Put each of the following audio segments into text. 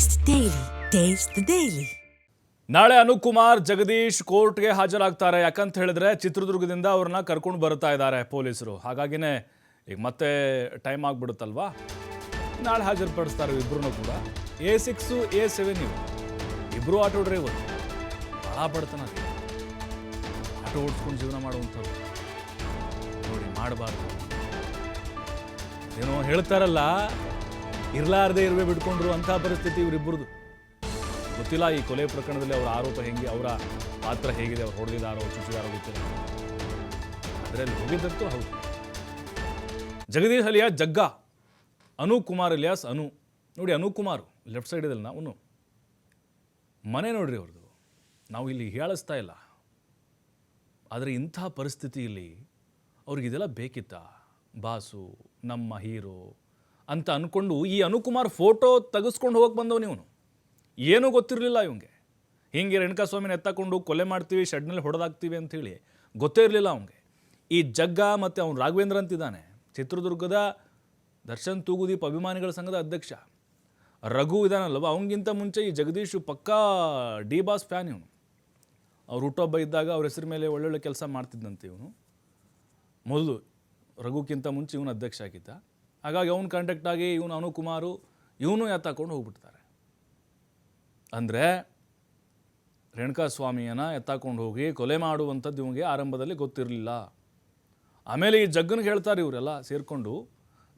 Taste daily taste daily ನಾಳೆ ಅನೂಪ್ ಅನುಕುಮಾರ್ ಜಗದೀಶ್ ಕೋರ್ಟ್ಗೆ ಹಾಜರಾಗ್ತಾರೆ. ಯಾಕಂತ ಹೇಳಿದ್ರೆ ಚಿತ್ರದುರ್ಗದಿಂದ ಅವ್ರನ್ನ ಕರ್ಕೊಂಡು ಬರ್ತಾ ಇದ್ದಾರೆ ಪೊಲೀಸರು. ಹಾಗಾಗಿನೇ ಈಗ ಮತ್ತೆ ಟೈಮ್ ಆಗ್ಬಿಡುತ್ತಲ್ವಾ? ನಾಳೆ ಹಾಜರುಪಡಿಸ್ತಾರೆ ಇಬ್ಬರೂ ಕೂಡ. ಎ ಸಿಕ್ಸು ಎ ಸೆವೆನ್ ಇವು. ಇಬ್ಬರು ಆಟೋ ಡ್ರೈವರ್ ಭಾಳ ಬಡತನ. ಆಟೋ ಓಡಿಸ್ಕೊಂಡು ಜೀವನ ಮಾಡುವಂಥವ್ರು. ನೋಡಿ, ಮಾಡಬಾರ್ದು. ಏನೋ ಹೇಳ್ತಾರಲ್ಲ ಇರ್ಲಾರ್ದೆ ಇರುವೆ ಬಿಟ್ಕೊಂಡ್ರು ಅಂಥ ಪರಿಸ್ಥಿತಿ ಇವರಿಬ್ಬರದು ಗೊತ್ತಿಲ್ಲ ಈ ಕೊಲೆ ಪ್ರಕರಣದಲ್ಲಿ ಅವರ ಆರೋಪ ಹೆಂಗೆ, ಅವರ ಪಾತ್ರ ಹೇಗಿದೆ, ಅವ್ರು ಹೊಡೆದಿದ್ದಾರೋ, ಚುಚ್ಚಿದಾರೋ ಗೊತ್ತಿಲ್ಲ. ಅದರಲ್ಲಿ ಹೋಗಿದ್ದಂತೂ ಹೌದು. ಜಗದೀಶ್ ಅಲಿಯಾ ಜಗ್ಗ, ಅನು ಕುಮಾರ್ ಅಲಿಯಾಸ್ ಅನು. ನೋಡಿ, ಅನು ಕುಮಾರ್ ಲೆಫ್ಟ್ ಸೈಡ್ ಇದಲ್ಲ ಅವನು ಮನೆ ನೋಡ್ರಿ ಅವ್ರದ್ದು. ನಾವು ಇಲ್ಲಿ ಹೇಳಿಸ್ತಾ ಇಲ್ಲ. ಆದರೆ ಇಂಥ ಪರಿಸ್ಥಿತಿಯಲ್ಲಿ ಅವ್ರಿಗೆ ಇದೆಲ್ಲ ಬೇಕಿತ್ತಾ? ಬಾಸು, ನಮ್ಮ ಹೀರೋ ಅಂತ ಅಂದ್ಕೊಂಡು ಈ ಅನುಕುಮಾರ್ ಫೋಟೋ ತೆಗೆಸ್ಕೊಂಡು ಹೋಗಕ್ಕೆ ಬಂದವನು ಇವನು. ಏನೂ ಗೊತ್ತಿರಲಿಲ್ಲ ಇವಂಗೆ. ಹಿಂಗೆ ರೇಣುಕಾಸ್ವಾಮಿನ ಎತ್ತಕೊಂಡು ಕೊಲೆ ಮಾಡ್ತೀವಿ, ಶೆಡ್ನಲ್ಲಿ ಹೊಡೆದಾಕ್ತೀವಿ ಅಂಥೇಳಿ ಗೊತ್ತೇ ಇರಲಿಲ್ಲ ಅವನಿಗೆ. ಈ ಜಗ್ಗ ಮತ್ತು ಅವನು ರಾಘವೇಂದ್ರ ಅಂತಿದ್ದಾನೆ. ಚಿತ್ರದುರ್ಗದ ದರ್ಶನ್ ತೂಗುದೀಪ್ ಅಭಿಮಾನಿಗಳ ಸಂಘದ ಅಧ್ಯಕ್ಷ. ರಘು ಇದಾನಲ್ವ ಅವನಿಗಿಂತ ಮುಂಚೆ ಈ ಜಗದೀಶು ಪಕ್ಕಾ ಡಿ ಬಾಸ್ ಫ್ಯಾನ್ ಇವನು. ಅವ್ರು ಹುಟ್ಟೊಬ್ಬ ಇದ್ದಾಗ ಅವ್ರ ಹೆಸರು ಮೇಲೆ ಒಳ್ಳೊಳ್ಳೆ ಕೆಲಸ ಮಾಡ್ತಿದ್ದಂತೆ ಇವನು. ಮೊದಲು ರಘುಕ್ಕಿಂತ ಮುಂಚೆ ಇವನು ಅಧ್ಯಕ್ಷ ಆಗಿದ್ದ. ಹಾಗಾಗಿ ಅವನು ಕಾಂಟ್ಯಾಕ್ಟ್ ಆಗಿ ಇವನು ಅನುಕುಮಾರು ಇವನು ಎತ್ತಾಕೊಂಡು ಹೋಗ್ಬಿಡ್ತಾರೆ. ಅಂದರೆ ರೇಣುಕಾಸ್ವಾಮಿಯನ್ನು ಎತ್ತಾಕೊಂಡು ಹೋಗಿ ಕೊಲೆ ಮಾಡುವಂಥದ್ದು ಇವನಿಗೆ ಆರಂಭದಲ್ಲಿ ಗೊತ್ತಿರಲಿಲ್ಲ. ಆಮೇಲೆ ಈ ಜಗ್ಗನಿಗೆ ಹೇಳ್ತಾರೆ ಇವರೆಲ್ಲ ಸೇರಿಕೊಂಡು,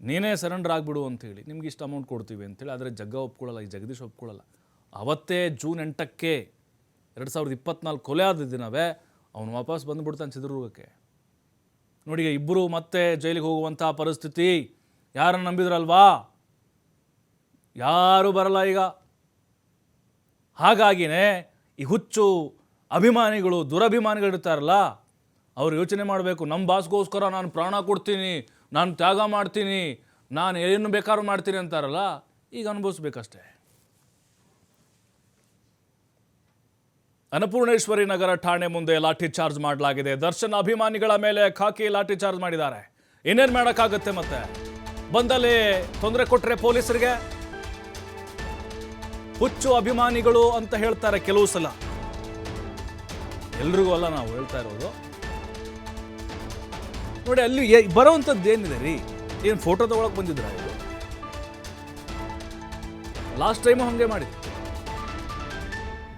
ನೀನೇ ಸರೆಂಡರ್ ಆಗಿಬಿಡು ಅಂತೇಳಿ ನಿಮ್ಗೆ ಇಷ್ಟು ಅಮೌಂಟ್ ಕೊಡ್ತೀವಿ ಅಂತೇಳಿ ಆದರೆ ಜಗ್ಗ ಒಪ್ಕೊಳ್ಳಲ್ಲ ಈ ಜಗದೀಶ್ ಒಪ್ಕೊಳ್ಳಲ್ಲ ಅವತ್ತೇ ಜೂನ್ ಎಂಟಕ್ಕೆ ಎರಡು ಸಾವಿರದ ಇಪ್ಪತ್ನಾಲ್ಕು ಕೊಲೆ ಆದ ದಿನವೇ ಅವನು ವಾಪಸ್ ಬಂದುಬಿಡ್ತಾನೆ ಚಿತ್ರದುರ್ಗಕ್ಕೆ. ನೋಡಿ ಇಬ್ಬರು ಮತ್ತೆ ಜೈಲಿಗೆ ಹೋಗುವಂಥ ಪರಿಸ್ಥಿತಿ. ಯಾರನ್ನು ನಂಬಿದ್ರಲ್ವಾ? ಯಾರೂ ಬರಲ್ಲ ಈಗ. ಹಾಗಾಗಿನೇ ಈ ಹುಚ್ಚು ಅಭಿಮಾನಿಗಳು ದುರಭಿಮಾನಿಗಳಿರ್ತಾರಲ್ಲ ಅವ್ರು ಯೋಚನೆ ಮಾಡಬೇಕು ನಮ್ಮ ಬಾಸ್ಗೋಸ್ಕರ ನಾನು ಪ್ರಾಣ ಕೊಡ್ತೀನಿ, ನಾನು ತ್ಯಾಗ ಮಾಡ್ತೀನಿ, ನಾನು ಏನು ಬೇಕಾದ್ರೂ ಮಾಡ್ತೀನಿ ಅಂತಾರಲ್ಲ, ಈಗ ಅನುಭವಿಸ್ಬೇಕಷ್ಟೇ. ಅನ್ನಪೂರ್ಣೇಶ್ವರಿ ನಗರ ಠಾಣೆ ಮುಂದೆ ಲಾಠಿ ಚಾರ್ಜ್ ಮಾಡಲಾಗಿದೆ. ದರ್ಶನ್ ಅಭಿಮಾನಿಗಳ ಮೇಲೆ ಖಾಕಿ ಲಾಠಿ ಚಾರ್ಜ್ ಮಾಡಿದ್ದಾರೆ. ಇನ್ನೇನು ಮಾಡೋಕ್ಕಾಗತ್ತೆ ಮತ್ತೆ? ಬಂದಲ್ಲಿ ತೊಂದರೆ ಕೊಟ್ಟರೆ ಪೊಲೀಸರಿಗೆ? ಹುಚ್ಚು ಅಭಿಮಾನಿಗಳು ಅಂತ ಹೇಳ್ತಾರೆ ಕೆಲವು ಸಲ. ಎಲ್ರಿಗೂ ಅಲ್ಲ ನಾವು ಹೇಳ್ತಾ ಇರೋದು. ನೋಡಿ, ಅಲ್ಲಿ ಬರೋವಂಥದ್ದು ಏನಿದೆ ರೀ? ಏನು ಫೋಟೋ ತಗೊಳಕ್ ಬಂದಿದ್ರ ಲಾಸ್ಟ್ ಟೈಮು ಹಾಗೆ ಮಾಡಿ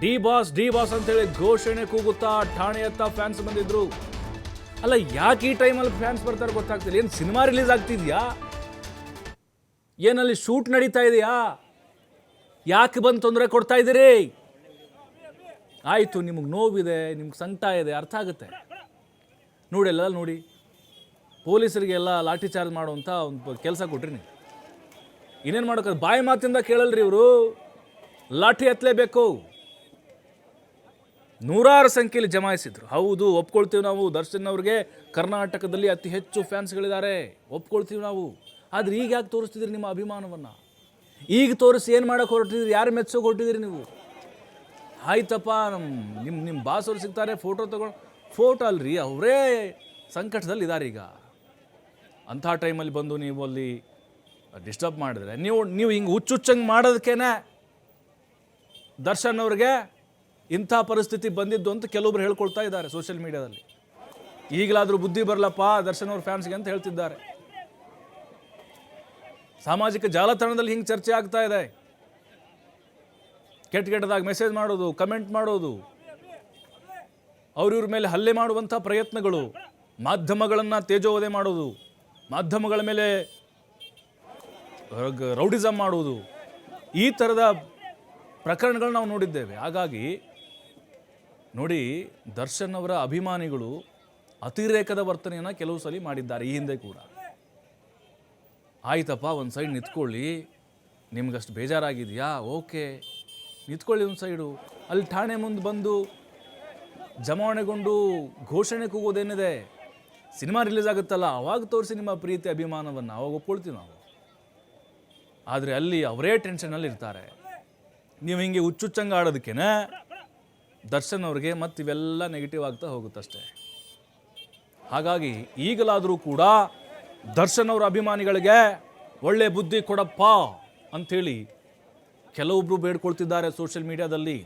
ಡಿ ಬಾಸ್ ಡಿ ಬಾಸ್ ಅಂತೇಳಿ ಘೋಷಣೆ ಕೂಗುತ್ತಾ ಠಾಣೆಯತ್ತ ಫ್ಯಾನ್ಸ್ ಬಂದಿದ್ರು. ಅಲ್ಲ, ಯಾಕೆ ಈ ಟೈಮಲ್ಲಿ ಫ್ಯಾನ್ಸ್ ಬರ್ತಾರೆ ಗೊತ್ತಾಗ್ತಿಲ್ಲ. ಏನು ಸಿನಿಮಾ ರಿಲೀಸ್ ಆಗ್ತಿದ್ಯಾ? ಏನಲ್ಲಿ ಶೂಟ್ ನಡೀತಾ ಇದೆಯಾ? ಯಾಕೆ ಬಂದು ತೊಂದರೆ ಕೊಡ್ತಾ ಇದ್ದೀರಿ? ಆಯಿತು, ನಿಮಗೆ ನೋವಿದೆ, ನಿಮ್ಗೆ ಸಂಕಟ ಇದೆ, ಅರ್ಥ ಆಗುತ್ತೆ. ನೋಡಿ ಎಲ್ಲ ನೋಡಿ, ಪೊಲೀಸರಿಗೆಲ್ಲ ಲಾಠಿ ಚಾರ್ಜ್ ಮಾಡುವಂಥ ಒಂದು ಕೆಲಸ ಕೊಟ್ರಿ ನೀವು. ಇನ್ನೇನು ಮಾಡೋಕೆ ಬಾಯಿ ಮಾತಿಂದ ಕೇಳಲ್ರಿ ಇವರು. ಲಾಠಿ ಹತ್ತಲೇಬೇಕು ನೂರಾರು ಸಂಖ್ಯೆಯಲ್ಲಿ ಜಮಾಯಿಸಿದ್ರು. ಹೌದು, ಒಪ್ಕೊಳ್ತೀವಿ ನಾವು. ದರ್ಶನ್ ಅವ್ರಿಗೆ ಕರ್ನಾಟಕದಲ್ಲಿ ಅತಿ ಹೆಚ್ಚು ಫ್ಯಾನ್ಸ್ಗಳಿದ್ದಾರೆ ಒಪ್ಕೊಳ್ತೀವಿ ನಾವು. ಆದರೆ ಈಗ ಯಾಕೆ ತೋರಿಸ್ತಿದ್ರಿ ನಿಮ್ಮ ಅಭಿಮಾನವನ್ನು? ಈಗ ತೋರಿಸಿ ಏನು ಮಾಡೋಕೆ ಹೊರಟಿದ್ರಿ ಯಾರು ಮೆಚ್ಚೋಕೆ ಹೊರಟಿದ್ರಿ ನೀವು? ಆಯ್ತಪ್ಪ ನಮ್ಮ ನಿಮ್ಮ ನಿಮ್ಮ ಬಾಸವ್ರು ಸಿಗ್ತಾರೆ ಫೋಟೋ ತೊಗೊಂಡು ಫೋಟೋ ಅಲ್ರಿ, ಅವರೇ ಸಂಕಟದಲ್ಲಿ ಇದ್ದಾರೆ ಈಗ. ಅಂಥ ಟೈಮಲ್ಲಿ ಬಂದು ನೀವು ಅಲ್ಲಿ ಡಿಸ್ಟರ್ಬ್ ಮಾಡಿದ್ರೆ, ನೀವು ನೀವು ಹಿಂಗೆ ಹುಚ್ಚುಚ್ಚಂಗೆ ಮಾಡೋದಕ್ಕೇನೆ ದರ್ಶನ್ ಅವ್ರಿಗೆ ಇಂಥ ಪರಿಸ್ಥಿತಿ ಬಂದಿದ್ದು ಅಂತ ಕೆಲವೊಬ್ರು ಹೇಳ್ಕೊಳ್ತಾ ಇದ್ದಾರೆ ಸೋಷಿಯಲ್ ಮೀಡಿಯಾದಲ್ಲಿ ಈಗಲಾದರೂ ಬುದ್ಧಿ ಬರಲಪ್ಪ ದರ್ಶನ್ ಅವ್ರ ಫ್ಯಾನ್ಸ್ಗೆ ಅಂತ ಹೇಳ್ತಿದ್ದಾರೆ. ಸಾಮಾಜಿಕ ಜಾಲತಾಣದಲ್ಲಿ ಹಿಂಗೆ ಚರ್ಚೆ ಆಗ್ತಾ ಇದೆ. ಕೆಟ್ಟ ಕೆಟ್ಟದಾಗ ಮೆಸೇಜ್ ಮಾಡೋದು ಕಮೆಂಟ್ ಮಾಡೋದು. ಅವ್ರಿವ್ರ ಮೇಲೆ ಹಲ್ಲೆ ಮಾಡುವಂಥ ಪ್ರಯತ್ನಗಳು, ಮಾಧ್ಯಮಗಳನ್ನು ತೇಜೋವಧೆ ಮಾಡೋದು, ಮಾಧ್ಯಮಗಳ ಮೇಲೆ ರೌಡಿಸಮ್ ಮಾಡುವುದು, ಈ ಥರದ ಪ್ರಕರಣಗಳು ನಾವು ನೋಡಿದ್ದೇವೆ. ಹಾಗಾಗಿ ನೋಡಿ, ದರ್ಶನ್ ಅವರ ಅಭಿಮಾನಿಗಳು ಅತಿರೇಕದ ವರ್ತನೆಯನ್ನು ಕೆಲವು ಸಲ ಮಾಡಿದ್ದಾರೆ, ಈ ಹಿಂದೆ ಕೂಡ. ಆಯ್ತಪ್ಪ, ಒಂದು ಸೈಡ್ ನಿಂತ್ಕೊಳ್ಳಿ. ನಿಮ್ಗಷ್ಟು ಬೇಜಾರಾಗಿದೆಯಾ? ಓಕೆ. ನಿಂತ್ಕೊಳ್ಳಿ ಒಂದು ಸೈಡು ಅಲ್ಲಿ ಠಾಣೆ ಮುಂದೆ ಬಂದು ಜಮಾವಣೆಗೊಂಡು ಘೋಷಣೆ ಕೂಗೋದೇನಿದೆ? ಸಿನಿಮಾ ರಿಲೀಸ್ ಆಗುತ್ತಲ್ಲ, ಅವಾಗ ತೋರಿಸಿ ನಿಮ್ಮ ಪ್ರೀತಿ, ಅಭಿಮಾನವನ್ನು. ಅವಾಗ ಒಪ್ಕೊಳ್ತೀವಿ ನಾವು. ಆದರೆ ಅಲ್ಲಿ ಅವರೇ ಟೆನ್ಷನಲ್ಲಿ ಇರ್ತಾರೆ. ನೀವು ಹಿಂಗೆ ಹುಚ್ಚುಚ್ಚಂಗೆ ಆಡೋದಕ್ಕೇನೆ ದರ್ಶನ್ ಅವ್ರಿಗೆ ಮತ್ತು ಇವೆಲ್ಲ ನೆಗೆಟಿವ್ ಆಗ್ತಾ ಹೋಗುತ್ತಷ್ಟೆ. ಹಾಗಾಗಿ ಈಗಲಾದರೂ ಕೂಡ ದರ್ಶನ್ ಅವರ ಅಭಿಮಾನಿಗಳಿಗೆ ಒಳ್ಳೆ ಬುದ್ಧಿ ಕೊಡಪ್ಪ ಅಂಥೇಳಿ ಕೆಲವೊಬ್ಬರು ಬೇಡ್ಕೊಳ್ತಿದ್ದಾರೆ ಸೋಷಿಯಲ್ ಮೀಡಿಯಾದಲ್ಲಿ.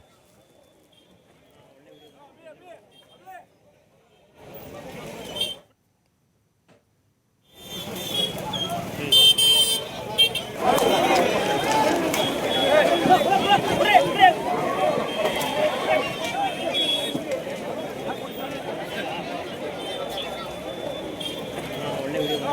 Hey!